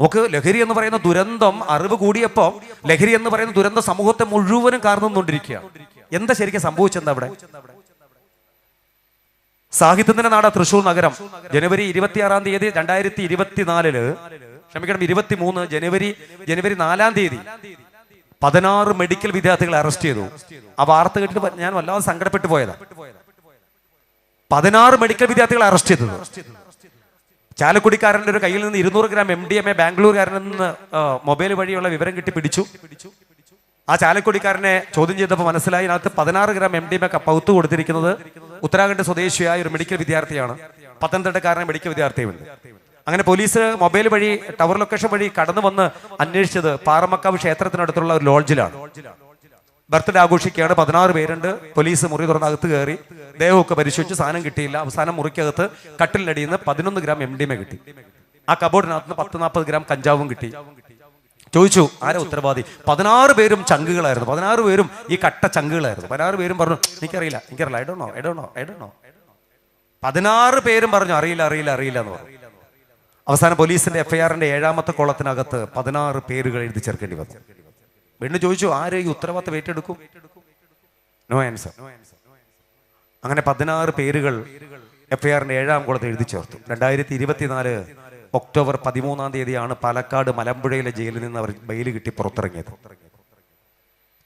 നമുക്ക് ലഹരി എന്ന് പറയുന്ന ദുരന്തം അറിവ് കൂടിയപ്പോൾ ലഹരി എന്ന് പറയുന്ന ദുരന്ത സമൂഹത്തെ മുഴുവനും കാർന്നുകൊണ്ടിരിക്കുകയാണ് എന്താ ശരിക്കും സംഭവിച്ചെന്താ അവിടെ? സാഹിത്യത്തിന്റെ നാടാ തൃശൂർ നഗരം. ജനുവരി ഇരുപത്തിയാറാം തീയതി രണ്ടായിരത്തി ഇരുപത്തിനാലിൽ ക്ഷമിക്കണം ഇരുപത്തി മൂന്ന് ജനുവരി ജനുവരി നാലാം തീയതി പതിനാറ് മെഡിക്കൽ വിദ്യാർത്ഥികളെ അറസ്റ്റ് ചെയ്തു. ആ വാർത്ത കേട്ടിട്ട് ഞാൻ വല്ലാതെ സങ്കടപ്പെട്ടു പോയതാ. പതിനാറ് മെഡിക്കൽ വിദ്യാർത്ഥികളെ അറസ്റ്റ് ചെയ്തത്. ചാലക്കുടിക്കാരന്റെ ഒരു കയ്യിൽ നിന്ന് ഇരുന്നൂറ് gram M D M A ബാംഗ്ലൂരുകാരനിൽ നിന്ന് മൊബൈൽ വഴിയുള്ള വിവരം കിട്ടി പിടിച്ചു. ആ ചാലക്കുടിക്കാരനെ ചോദ്യം ചെയ്തപ്പോൾ മനസ്സിലായി അതിനകത്ത് പതിനാറ് gram M D M A പൗത്ത് കൊടുത്തിരിക്കുന്നത് ഉത്തരാഖണ്ഡ് സ്വദേശിയായ ഒരു മെഡിക്കൽ വിദ്യാർത്ഥിയാണ്. പത്തനംതിട്ടക്കാരനെ മെഡിക്കൽ വിദ്യാർത്ഥിയുണ്ട് അങ്ങനെ പോലീസ് മൊബൈൽ വഴി ടവർ ലൊക്കേഷൻ വഴി കടന്നു വന്ന് അന്വേഷിച്ചത് പാറമക്കാവ് ക്ഷേത്രത്തിനടുത്തുള്ള ഒരു ലോഡ്ജിലാണ്. ബർത്ത്ഡേ ആഘോഷിക്കുകയാണ്. പതിനാറ് പേരുണ്ട്. പോലീസ് മുറി തുറന്ന് അകത്ത് കയറി. ദേഹമൊക്കെ പരിശോധിച്ച് സാധനം കിട്ടിയില്ല. അവസാനം മുറിക്കകത്ത് കട്ടിലടിയിൽ നിന്ന് പതിനൊന്ന് ഗ്രാം എം ഡി എം കിട്ടി. ആ കബോർഡിനകത്ത് നിന്ന് പത്ത് നാൽപ്പത് ഗ്രാം കഞ്ചാവും കിട്ടി. ചോദിച്ചു ആരാ ഉത്തരവാദി? പതിനാറ് പേരും ചങ്കുകളായിരുന്നു. പതിനാറ് പേരും ഈ കട്ട ചങ്കുകളായിരുന്നു. പതിനാറ് പേരും പറഞ്ഞു എനിക്കറിയില്ല എനിക്കറിയില്ല. എടണോ ഡോ നോ പതിനാറ് പേരും പറഞ്ഞു അറിയില്ല അറിയില്ല അറിയില്ല എന്ന് പറഞ്ഞു. അവസാനം പോലീസിന്റെ എഫ്ഐആറിന്റെ ഏഴാമത്തെ കോളത്തിനകത്ത് പതിനാറ് പേരുകൾ എഴുതി ചേർക്കേണ്ടി വന്നു. വീണ്ടും ചോദിച്ചു ആര് ഈ ഉത്തരവാദിത്തം ഏറ്റെടുക്കും? നോ ആൻസർ അങ്ങനെ പതിനാറ് പേരുകൾ എഫ് ഐ ആറിന്റെ ഏഴാം കുളത്ത് എഴുതി ചേർത്തു. രണ്ടായിരത്തി ഇരുപത്തിനാല് ഒക്ടോബർ പതിമൂന്നാം തീയതിയാണ് പാലക്കാട് മലമ്പുഴയിലെ ജയിലിൽ നിന്ന് അവർ ബെയിൽ കിട്ടി പുറത്തിറങ്ങിയത്.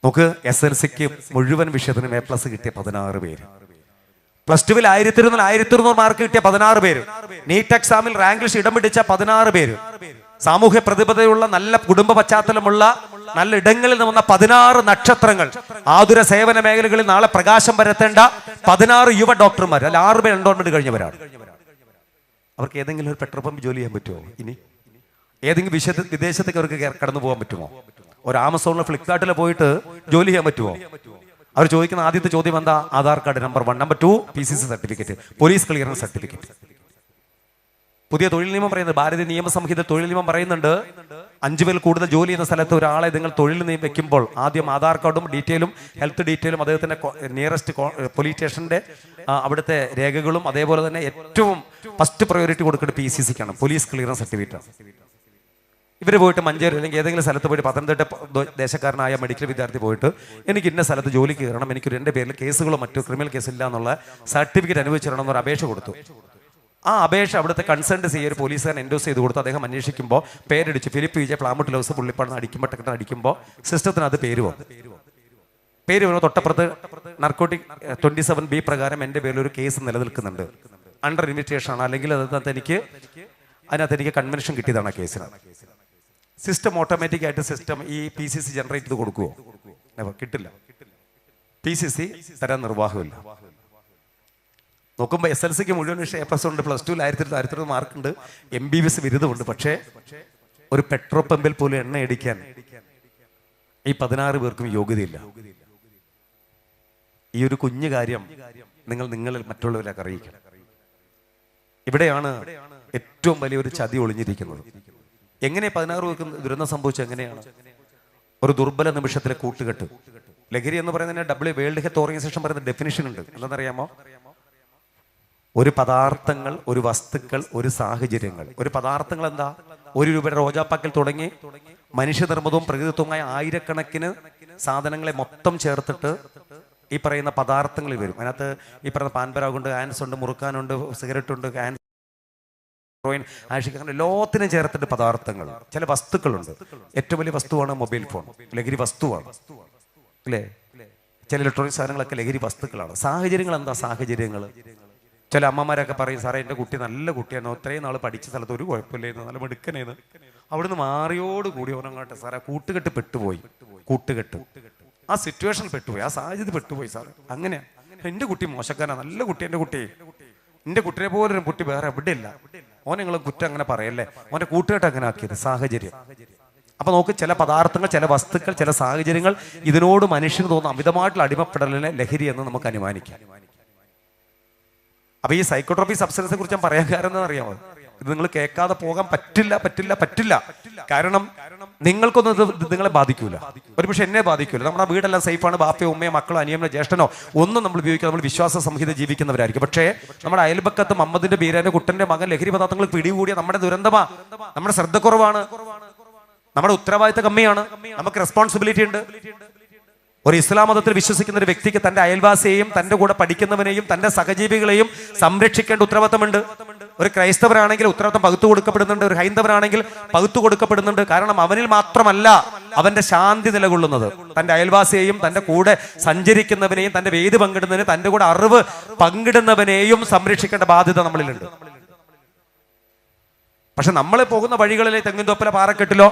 നമുക്ക് എസ് എൽ സിക്ക് മുഴുവൻ വിഷയത്തിനും എ പ്ലസ് കിട്ടിയ പതിനാറ് പേര്. പ്ലസ് ടുവിൽ ആയിരത്തി ഇരുന്നൂറ് ആയിരത്തി ഇരുന്നൂറ് മാർക്ക് കിട്ടിയ പതിനാറ് പേര്. നീറ്റ് എക്സാമിൽ റാങ്ക് ലിസ്റ്റ് ഇടം പിടിച്ച പതിനാറ് പേര്. സാമൂഹ്യ പ്രതിബദ്ധതയുള്ള നല്ല കുടുംബ പശ്ചാത്തലമുള്ള നല്ല ഇടങ്ങളിൽ നിന്ന് വന്ന പതിനാറ് നക്ഷത്രങ്ങൾ. ആതുര സേവന മേഖലകളിൽ നാളെ പ്രകാശം പരത്തേണ്ട പതിനാറ് യുവ ഡോക്ടർമാർ അല്ല ആറ് പേര് എൻഡോൺമെന്റ് കഴിഞ്ഞവരാണ്. അവർക്ക് ഏതെങ്കിലും ഒരു പെട്രോൾ പമ്പ് ജോലി ചെയ്യാൻ പറ്റുമോ? ഇനി ഏതെങ്കിലും വിശ വിദേശത്തേക്ക് അവർക്ക് കടന്നു പോകാൻ പറ്റുമോ? ഒരു ആമസോണിലോ ഫ്ലിപ്കാർട്ടിലോ പോയിട്ട് ജോലി ചെയ്യാൻ പറ്റുമോ? അവർ ചോദിക്കുന്ന ആദ്യത്തെ ചോദ്യം എന്താ? Aadhaar card number one. Number two P C C certificate police clearance certificate പുതിയ തൊഴിൽ നിയമം പറയുന്നത് ഭാരതീയ നിയമസംഹിത തൊഴിൽ നിയമം പറയുന്നുണ്ട്. അഞ്ചു പേർ കൂടുതൽ ജോലി ചെയ്യുന്ന സ്ഥലത്ത് ഒരാളെ നിങ്ങൾ തൊഴിൽ നിയമം വെക്കുമ്പോൾ ആദ്യം ആധാർ കാർഡും ഡീറ്റെയിലും ഹെൽത്ത് ഡീറ്റെയിലും അദ്ദേഹത്തിന്റെ നിയറസ്റ്റ് പോലീസ് സ്റ്റേഷന്റെ അവിടുത്തെ രേഖകളും അതേപോലെ തന്നെ ഏറ്റവും ഫസ്റ്റ് പ്രയോറിറ്റി കൊടുക്കേണ്ടത് പി സി സിക്കാണ് പോലീസ് ക്ലിയറൻസ് സർട്ടിഫിക്കറ്റ് ഇവർ പോയിട്ട് മഞ്ചേരി അല്ലെങ്കിൽ ഏതെങ്കിലും സ്ഥലത്ത് പോയിട്ട് പത്തനംതിട്ട ദേശക്കാരനായ മെഡിക്കൽ വിദ്യാർത്ഥി പോയിട്ട് എനിക്ക് ഇന്ന സ്ഥലത്ത് ജോലിക്ക് കയറണം എനിക്ക് എന്റെ പേരിൽ കേസുകളോ മറ്റോ ക്രിമിനൽ കേസില്ല എന്നുള്ള സർട്ടിഫിക്കറ്റ് അനുവദിച്ചിരണം എന്നൊരു അപേക്ഷ കൊടുത്തു. ആ അപേക്ഷ അവിടുത്തെ കൺസേൺഡ് സി ഒരു പോലീസുകാരൻ എൻഡോസ് ചെയ്ത് കൊടുത്ത് അദ്ദേഹം അന്വേഷിക്കുമ്പോൾ പേരടിച്ച് ഫിലിപ്പ് വിജയ പ്ലാമുട്ട് ലൗസ് പുള്ളിപ്പാടുന്ന അടിക്കുമ്പോൾ ടെക്കറ്റ് അടിക്കുമ്പോൾ സിസ്റ്റത്തിനകത്ത് പേര് വന്നു. പേര് വരുമ്പോൾ തൊട്ടപ്പുറത്ത് നർക്കോട്ടിക് ട്വന്റി സെവൻ ബി പ്രകാരം എന്റെ പേരിൽ ഒരു കേസ് നിലനിൽക്കുന്നുണ്ട്. അണ്ടർ ഇൻവിറ്റേഷൻ ആണ്. അല്ലെങ്കിൽ അതിനകത്ത് എനിക്ക് അതിനകത്ത് എനിക്ക് കൺവെൻഷൻ കിട്ടിയതാണ് ആ കേസിന് സിസ്റ്റം ഓട്ടോമാറ്റിക് ആയിട്ട് സിസ്റ്റം ഈ പി സി സി ജനറേറ്റ് ചെയ്ത് കൊടുക്കുമോ കിട്ടില്ല. പി സി സി തരാൻ നിർവാഹമില്ല. നോക്കുമ്പോൾ എസ് എൽ സിക്ക് മുഴുവൻ വിഷയം എ പ്ലസ് ഉണ്ട് പ്ലസ് ടു ആയിരത്തി ആയിരത്തി മാർക്ക് ഉണ്ട് എം ബി ബി എസ് ബിരുദമുണ്ട് പക്ഷേ ഒരു പെട്രോൾ പമ്പിൽ പോലും എണ്ണ അടിക്കാൻ ഈ പതിനാറ് പേർക്കും യോഗ്യതയില്ല. ഈ ഒരു കുഞ്ഞു കാര്യം നിങ്ങൾ നിങ്ങളിൽ മറ്റുള്ളവരിലേക്ക് അറിയിക്കണം. ഇവിടെയാണ് ഏറ്റവും വലിയൊരു ചതി ഒളിഞ്ഞിരിക്കുന്നത്. എങ്ങനെ പതിനാറ് പേർക്ക് ദുരന്തം സംഭവിച്ചത് എങ്ങനെയാണ്? ഒരു ദുർബല നിമിഷത്തിലെ കൂട്ടുകെട്ട്. ലഹരി എന്ന് പറയുന്നതിന് ഡബ്ല്യു വേൾഡ് ഹെൽത്ത് ഓർഗനൈസേഷൻ പറയുന്ന ഡെഫിനിഷൻ ഉണ്ട്. എന്താണെന്നറിയാമോ ഒരു പദാർത്ഥങ്ങൾ ഒരു വസ്തുക്കൾ ഒരു സാഹചര്യങ്ങൾ. ഒരു പദാർത്ഥങ്ങൾ എന്താ? ഒരു രൂപയുടെ റോജാപ്പാക്കൽ തുടങ്ങി മനുഷ്യനിർമ്മിതവും പ്രകൃതിത്വമായ ആയിരക്കണക്കിന് സാധനങ്ങളെ മൊത്തം ചേർത്തിട്ട് ഈ പറയുന്ന പദാർത്ഥങ്ങൾ വരും. അതിനകത്ത് ഈ പറയുന്ന പാൻപരാഗുണ്ട് ആൻസ് ഉണ്ട് മുറുക്കാനുണ്ട് സിഗരറ്റ് ഉണ്ട് ആൻസ് അങ്ങനെ എല്ലാത്തിനും ചേർത്തിട്ട് പദാർത്ഥങ്ങൾ. ചില വസ്തുക്കളുണ്ട്. ഏറ്റവും വലിയ വസ്തുവാണ് മൊബൈൽ ഫോൺ. ലഹരി വസ്തുവാണ്. അല്ലേ? ചില ഇലക്ട്രോണിക് സാധനങ്ങളൊക്കെ ലഹരി വസ്തുക്കളാണ്. സാഹചര്യങ്ങൾ എന്താ? സാഹചര്യങ്ങൾ. ചില അമ്മമാരൊക്കെ പറയും സാറേ എന്റെ കുട്ടി നല്ല കുട്ടിയാണ് ഇത്രയും നാൾ പഠിച്ച സ്ഥലത്ത് ഒരു കുഴപ്പമില്ലായിരുന്നു. നല്ല മിടുക്കനേന്ന് അവിടുന്ന് മാറിയോട് കൂടി ഓനങ്ങാട്ടെ സാറേ കൂട്ടുകെട്ട് പെട്ടുപോയി. കൂട്ടുകെട്ട്. ആ സിറ്റുവേഷൻ പെട്ടുപോയി. ആ സാഹചര്യത്തിൽ പെട്ടുപോയി സാറ്. അങ്ങനെ എന്റെ കുട്ടി മോശക്കാരാ നല്ല കുട്ടി എന്റെ കുട്ടി. എന്റെ കുട്ടിയെ പോലെ ഒരു കുട്ടി വേറെ എവിടെ ഇല്ല ഓനെ നിങ്ങൾ കുറ്റം അങ്ങനെ പറയല്ലേ? ഓന്റെ കൂട്ടുകെട്ട് അങ്ങനെ ആക്കിയത്. സാഹചര്യം. അപ്പൊ നോക്ക് ചില പദാർത്ഥങ്ങൾ ചില വസ്തുക്കൾ ചില സാഹചര്യങ്ങൾ ഇതിനോട് മനുഷ്യന് തോന്നുന്ന അമിതമായിട്ടുള്ള അടിമപ്പെടലിനെ ലഹരി എന്ന് നമുക്ക് അനുമാനിക്കാം. അപ്പൊ ഈ സൈക്കോട്രോപ്പി സബ്സ്റ്റൻസിനെ കുറിച്ച് ഞാൻ പറയാൻ കാരണം അറിയാമോ? ഇത് നിങ്ങൾ കേൾക്കാതെ പോകാൻ പറ്റില്ല പറ്റില്ല പറ്റില്ല. കാരണം നിങ്ങൾക്കൊന്നും ഇത് നിങ്ങളെ ബാധിക്കൂല. ഒരുപക്ഷെ എന്നെ ബാധിക്കൂല. നമ്മുടെ വീടെല്ലാം സേഫാണ്. ബാപ്പയോ ഉമ്മയോ മക്കളോ അനിയമോ ജ്യേഷ്ഠനോ ഒന്നും നമ്മൾ ഉപയോഗിക്കുക നമ്മൾ വിശ്വാസ സംഹിത ജീവിക്കുന്നവരായിരിക്കും. പക്ഷേ നമ്മുടെ അയൽപക്കത്ത് മമ്മദിന്റെ ബീരാന്റെ കുട്ടന്റെ മകൻ ലഹരി പദാർത്ഥങ്ങൾ പിടികൂടിയ നമ്മുടെ ദുരന്തമാ. നമ്മുടെ ശ്രദ്ധക്കുറവാണ്. നമ്മുടെ ഉത്തരവാദിത്ത കമ്മിയാണ്. നമുക്ക് റെസ്പോൺസിബിലിറ്റി ഉണ്ട്. ഒരു ഇസ്ലാം മതത്തിൽ വിശ്വസിക്കുന്ന ഒരു വ്യക്തിക്ക് തന്റെ അയൽവാസിയെയും തന്റെ കൂടെ പഠിക്കുന്നവനെയും തന്റെ സഹജീവികളെയും സംരക്ഷിക്കേണ്ട ഉത്തരവാദിത്തമുണ്ട്. ഒരു ക്രൈസ്തവരാണെങ്കിൽ ഉത്തരവാദിത്തം പകുത്തു കൊടുക്കപ്പെടുന്നുണ്ട് ഒരു ഹൈന്ദവരാണെങ്കിൽ പകുത്തു കൊടുക്കപ്പെടുന്നുണ്ട്. കാരണം അവനിൽ മാത്രമല്ല അവന്റെ ശാന്തി നിലകൊള്ളുന്നത്. തന്റെ അയൽവാസിയെയും തന്റെ കൂടെ സഞ്ചരിക്കുന്നവനെയും തന്റെ വേദി പങ്കിടുന്നതിന് തന്റെ കൂടെ അറിവ് പങ്കിടുന്നവനെയും സംരക്ഷിക്കേണ്ട ബാധ്യത നമ്മളിലുണ്ട്. പക്ഷെ നമ്മൾ പോകുന്ന വഴികളിലെ തെങ്ങിന്തോപ്പില പാറക്കെട്ടിലോ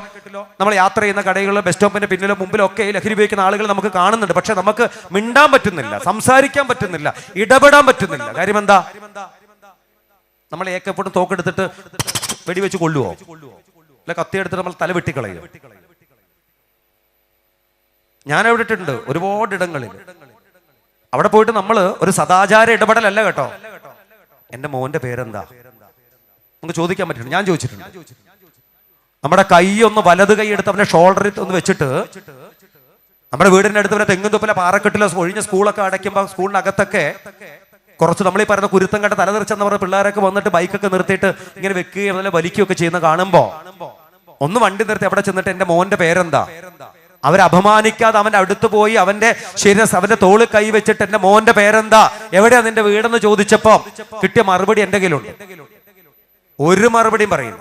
നമ്മൾ യാത്ര ചെയ്യുന്ന കടകളിലോ ബസ് സ്റ്റോപ്പിന്റെ പിന്നിലോ മുമ്പിലോ ഒക്കെ ലഹരി ഉപയോഗിക്കുന്ന ആളുകൾ നമുക്ക് കാണുന്നുണ്ട്. പക്ഷെ നമുക്ക് മിണ്ടാൻ പറ്റുന്നില്ല സംസാരിക്കാൻ പറ്റുന്നില്ല ഇടപെടാൻ പറ്റുന്നില്ല. കാര്യം എന്താ? നമ്മൾ ഏക്കപ്പെട്ട് തോക്കെടുത്തിട്ട് വെടിവെച്ച് കൊള്ളുവോ അല്ല കത്തിയെടുത്തിട്ട് നമ്മൾ തല വെട്ടിക്കളയോ ഞാൻ എവിടെ ഇട്ടിട്ടുണ്ട് ഒരുപാട് ഇടങ്ങളിൽ. അവിടെ പോയിട്ട് നമ്മൾ ഒരു സദാചാര ഇടപെടലല്ല കേട്ടോ. എന്റെ മോന്റെ പേരെന്താ? നമുക്ക് ചോദിക്കാൻ പറ്റില്ല ഞാൻ ചോദിച്ചിട്ടുണ്ട്. നമ്മുടെ കൈ ഒന്ന് വലത് കൈ എടുത്ത് അവന്റെ ഷോൾഡറിൽ ഒന്ന് വെച്ചിട്ട് നമ്മുടെ വീടിന്റെ അടുത്ത് വരെ തെങ്ങും തുപ്പല പാറക്കെട്ടിലോ ഒഴിഞ്ഞ സ്കൂളൊക്കെ അടയ്ക്കുമ്പോൾ സ്കൂളിനകത്തൊക്കെ കുറച്ച് നമ്മൾ ഈ പറയുന്ന കുരുത്തം കണ്ട തലതെറിച്ചെന്ന് പറഞ്ഞ പിള്ളേരൊക്കെ വന്നിട്ട് ബൈക്കൊക്കെ നിർത്തിയിട്ട് ഇങ്ങനെ വെക്കുകയും അതുപോലെ വലിക്കുകയൊക്കെ ചെയ്യുന്ന കാണുമ്പോ ഒന്ന് വണ്ടി നിർത്തി അവിടെ ചെന്നിട്ട് എന്റെ മോന്റെ പേരെന്താ? അവരെ അപമാനിക്കാതെ അവന്റെ അടുത്ത് പോയി അവന്റെ ശരീരം അവന്റെ തോൾ കൈ വെച്ചിട്ട് എന്റെ മോന്റെ പേരെന്താ? എവിടെയാ നിന്റെ വീടെന്ന് ചോദിച്ചപ്പോ കിട്ടിയ മറുപടി എന്തെങ്കിലും കയ്യിലുണ്ട്. ഒരു മറുപടിയും പറയും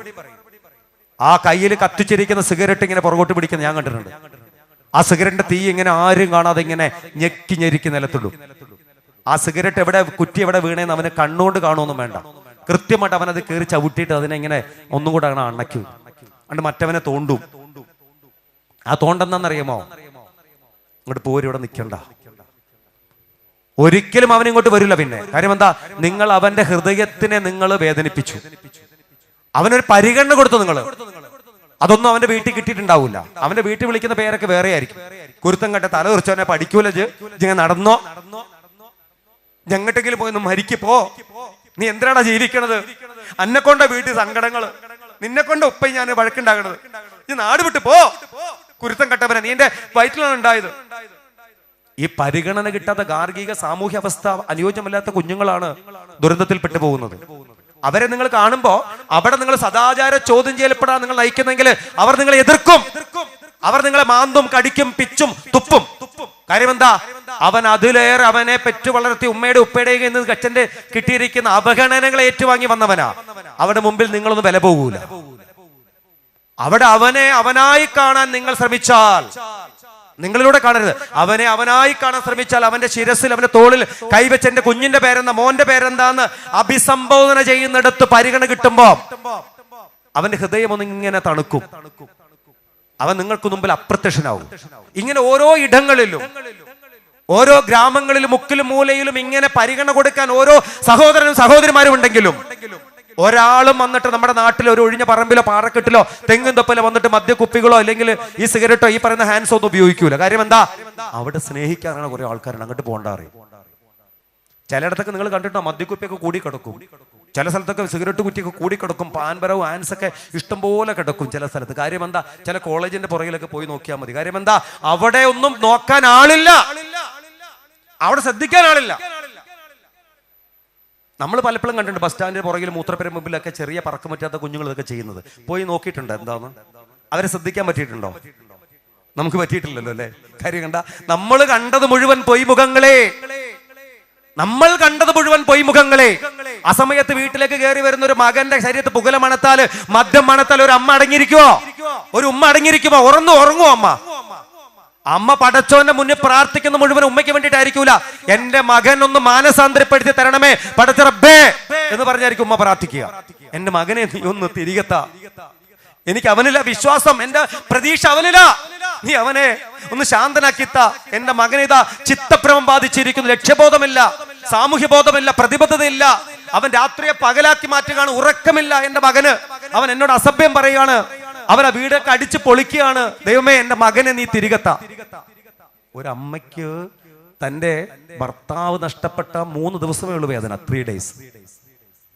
ആ കയ്യിൽ കത്തിച്ചിരിക്കുന്ന സിഗരറ്റ് ഇങ്ങനെ പുറകോട്ട് പിടിക്കുന്ന ഞാൻ കണ്ടിട്ടുണ്ട്. ആ സിഗരറ്റിന്റെ തീ ഇങ്ങനെ ആരും കാണാതെ ഇങ്ങനെ ഞെക്കി ഞെരിക്കി നിലത്തുള്ളൂ. ആ സിഗരറ്റ് എവിടെ കുറ്റി എവിടെ വീണേന്ന് അവന് കണ്ണുകൊണ്ട് കാണുമൊന്നും വേണ്ട. കൃത്യമായിട്ട് അവനത് കയറി ചവിട്ടിയിട്ട് അതിനെ ഇങ്ങനെ ഒന്നും കൂടെ അങ്ങനെ അണയ്ക്കും അണ്ട് മറ്റവനെ തോണ്ടും. ആ തോണ്ടെന്നറിയാമോ ഇങ്ങോട്ട് പോരും ഇവിടെ നിൽക്കണ്ട ഒരിക്കലും അവൻ ഇങ്ങോട്ട് വരില്ല പിന്നെ. കാര്യം എന്താ? നിങ്ങൾ അവന്റെ ഹൃദയത്തിനെ നിങ്ങൾ വേദനിപ്പിച്ചു. അവനൊരു പരിഗണന കൊടുത്തു നിങ്ങൾ അതൊന്നും അവന്റെ വീട്ടിൽ കിട്ടിയിട്ടുണ്ടാവില്ല അവന്റെ വീട്ടിൽ വിളിക്കുന്ന പേരൊക്കെ വേറെ ആയിരിക്കും കുരുത്തം കണ്ട തല തെറിച്ചവനെ പഠിക്കൂല ഇങ്ങനെ നടന്നോ? ഞങ്ങട്ടെങ്കിലും പോയി മരിക്കപ്പോ. നീ എന്തിനാടാ ജീവിക്കണത്? അന്നെ കൊണ്ട വീട്ടിൽ സങ്കടങ്ങൾ. നിന്നെ കൊണ്ട് ഉപ്പയും ഞാൻ വഴക്കുണ്ടാകണത്. നീ നാട് വിട്ടു പോ. കുരുത്തം കട്ടവനെ നീ എന്റെ വയറ്റിലാണ് ഉണ്ടായത്. ഈ പരിഗണന കിട്ടാത്ത ഗാർഗിക സാമൂഹ്യ അവസ്ഥ അനുയോജ്യമല്ലാത്ത കുഞ്ഞുങ്ങളാണ് ദുരന്തത്തിൽപ്പെട്ടു പോകുന്നത്. അവരെ നിങ്ങൾ കാണുമ്പോ അവിടെ നിങ്ങൾ സദാചാര ചോദ്യം ചെയ്യപ്പെടാൻ നിങ്ങൾ നയിക്കുന്നെങ്കിൽ അവർ നിങ്ങളെ എതിർക്കും. അവർ നിങ്ങളെ മാന്തും കടിക്കും പിച്ചും തുപ്പും. കാര്യം എന്താ അവൻ അതിലേറെ അവനെ പെറ്റു വളർത്തി ഉമ്മയുടെ ഉപ്പയുടെ എന്ന് കച്ചന്റെ കിട്ടിയിരിക്കുന്ന അവഗണനകളെ ഏറ്റുവാങ്ങി വന്നവനാ. അവിടെ മുമ്പിൽ നിങ്ങളൊന്നും വില പോകൂല. അവിടെ അവനെ അവനായി കാണാൻ നിങ്ങൾ ശ്രമിച്ചാൽ നിങ്ങളിലൂടെ കാണരുത്. അവനെ അവനായി കാണാൻ ശ്രമിച്ചാൽ അവന്റെ ശിരസിൽ അവന്റെ തോളിൽ കൈവച്ച് എന്റെ കുഞ്ഞിന്റെ പേരെന്താ മോന്റെ പേരെന്താന്ന് അഭിസംബോധന ചെയ്യുന്നിടത്ത് പരിഗണന കിട്ടുമ്പോ അവന്റെ ഹൃദയം ഒന്ന് ഇങ്ങനെ തണുക്കും. അവൻ നിങ്ങൾക്ക് മുമ്പിൽ അപ്രത്യക്ഷനാവും. ഇങ്ങനെ ഓരോ ഇടങ്ങളിലും ഓരോ ഗ്രാമങ്ങളിലും മുക്കിലും മൂലയിലും ഇങ്ങനെ പരിഗണന കൊടുക്കാൻ ഓരോ സഹോദരനും സഹോദരിമാരും ഉണ്ടെങ്കിലും ഒരാളും വന്നിട്ട് നമ്മുടെ നാട്ടിൽ ഒരു ഒഴിഞ്ഞ പറമ്പിലോ പാറക്കെട്ടിലോ തെങ്ങും തൊപ്പിലോ വന്നിട്ട് മദ്യക്കുപ്പികളോ അല്ലെങ്കിൽ ഈ സിഗരറ്റോ ഈ പറയുന്ന ഹാൻഡ്സോ ഒന്നും ഉപയോഗിക്കൂല. കാര്യം എന്താ? അവിടെ സ്നേഹിക്കാനാണ് കുറെ ആൾക്കാരുണ്ട്. അങ്ങോട്ട് പോകണ്ട അറിയും ചിലയിടത്തൊക്കെ നിങ്ങൾ കണ്ടിട്ടോ മദ്യക്കുപ്പിയൊക്കെ കൂടി കിടക്കും. ചില സ്ഥലത്തൊക്കെ സിഗരറ്റ് കുറ്റിയൊക്കെ കൂടി കിടക്കും. പാൻപരവും ആൻസൊക്കെ ഇഷ്ടംപോലെ കിടക്കും ചില സ്ഥലത്ത്. കാര്യം എന്താ? ചില കോളേജിന്റെ പുറകിലൊക്കെ പോയി നോക്കിയാൽ മതി. കാര്യം എന്താ? അവിടെ ഒന്നും നോക്കാൻ ആളില്ല. അവിടെ ശ്രദ്ധിക്കാൻ ആളില്ല. നമ്മൾ പലപ്പോഴും കണ്ടിട്ടുണ്ട് ബസ് സ്റ്റാൻഡിന് പുറകിൽ മൂത്രപ്പുര മുമ്പിലൊക്കെ ചെറിയ പറക്കം പറ്റാത്ത കുഞ്ഞുങ്ങൾ ഇതൊക്കെ ചെയ്യുന്നത്. പോയി നോക്കിയിട്ടുണ്ട് എന്താന്ന്? അവരെ ശ്രദ്ധിക്കാൻ പറ്റിയിട്ടുണ്ടോ? നമുക്ക് പറ്റിയിട്ടില്ലല്ലോ അല്ലേ? കാര്യം കണ്ട നമ്മൾ കണ്ടത് മുഴുവൻ പൊയ് മുഖങ്ങളെ. നമ്മൾ കണ്ടത് മുഴുവൻ പൊയ് മുഖങ്ങളെ. ആ സമയത്ത് വീട്ടിലേക്ക് കയറി വരുന്ന ഒരു മകന്റെ ശരീരത്ത് പുകല മണത്താൽ മദ്യം മണത്താൽ ഒരു അമ്മ അടങ്ങിയിരിക്കുവോ? ഒരു ഉമ്മ അടങ്ങിയിരിക്കുമോ ഉറന്നു ഉറങ്ങുമോ അമ്മ? അമ്മ പടച്ചോന്റെ മുന്നിൽ പ്രാർത്ഥിക്കുന്ന മുഴുവൻ ഉമ്മയ്ക്ക് വേണ്ടിയിട്ടായിരിക്കൂല. എന്റെ മകൻ ഒന്ന് മാനസാന്തരപ്പെടുത്തി തരണമേ. പടച്ചറബേ എന്ന് പറഞ്ഞായിരിക്കും ഉമ്മ പ്രാർത്ഥിക്കുക. എന്റെ മകനെ നീ ഒന്ന് തിരികത്ത. എനിക്ക് അവനില്ല വിശ്വാസം എന്റെ പ്രതീക്ഷ അവനില്ല നീ അവനെ ഒന്ന് ശാന്തനാക്കിത്ത. എന്റെ മകനെ ഇതാ ചിത്തഭ്രമം ബാധിച്ചിരിക്കുന്നു. ലക്ഷ്യബോധമില്ല സാമൂഹ്യ ബോധമില്ല പ്രതിബദ്ധതയില്ല. അവൻ രാത്രിയെ പകലാക്കി മാറ്റുകയാണ്. ഉറക്കമില്ല എന്റെ മകന്. അവൻ എന്നോട് അസഭ്യം പറയുകയാണ്. അവൻ ആ വീടൊക്കെ അടിച്ച് പൊളിക്കുകയാണ്. ദൈവമേ എന്റെ മകനെ നീ തിരികെത്ത. ഒരമ്മയ്ക്ക് തന്റെ ഭർത്താവ് നഷ്ടപ്പെട്ട മൂന്ന് ദിവസമേ ഉള്ളൂ വേദന ത്രീ ഡേയ്സ്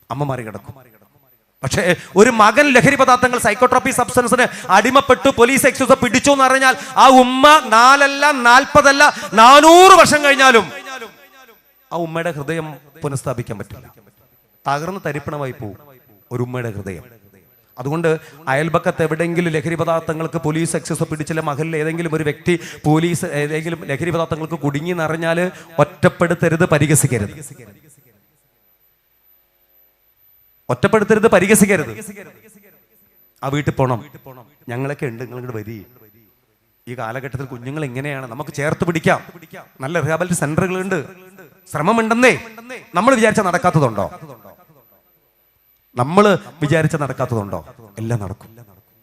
അമ്മ മാറി കിടക്കും. പക്ഷേ ഒരു മകൻ ലഹരി പദാർത്ഥങ്ങൾ സൈക്കോട്രോപ്പി സബ്സ്റ്റൻസിന് അടിമപ്പെട്ടു പോലീസ് എക്സൈസ് പിടിച്ചു എന്ന് പറഞ്ഞാൽ ആ ഉമ്മ നാലല്ല നാൽപ്പതല്ല നാനൂറ് വർഷം കഴിഞ്ഞാലും ആ ഉമ്മയുടെ ഹൃദയം പുനഃസ്ഥാപിക്കാൻ പറ്റില്ല. തകർന്ന് തരിപ്പണമായി പോവും ഒരു ഉമ്മയുടെ ഹൃദയം. അതുകൊണ്ട് അയൽപക്കത്ത് എവിടെയെങ്കിലും ലഹരി പദാർത്ഥങ്ങൾക്ക് പോലീസ് എക്സസ് പിടിച്ചില്ല മഹലിൽ ഏതെങ്കിലും ഒരു വ്യക്തി പോലീസ് ഏതെങ്കിലും ലഹരി പദാർത്ഥങ്ങൾക്ക് കുടുങ്ങി നിറഞ്ഞാൽ ഒറ്റപ്പെടുത്തരുത് പരിഹസിക്കരുത്. ഒറ്റപ്പെടുത്തരുത് പരിഹസിക്കരുത്. ആ വീട്ടിൽ പോണം. ഞങ്ങളൊക്കെ ഉണ്ട് നിങ്ങളുടെ വരി. ഈ കാലഘട്ടത്തിൽ കുഞ്ഞുങ്ങൾ എങ്ങനെയാണ്? നമുക്ക് ചേർത്ത് പിടിക്കാം. നല്ല റിഹാബിലിറ്റി സെന്ററുകളുണ്ട്. ശ്രമമുണ്ടെന്നേ നമ്മൾ വിചാരിച്ച നടക്കാത്തതുണ്ടോ? നമ്മൾ വിചാരിച്ച നടക്കാത്തതുണ്ടോ? എല്ലാം നടക്കും.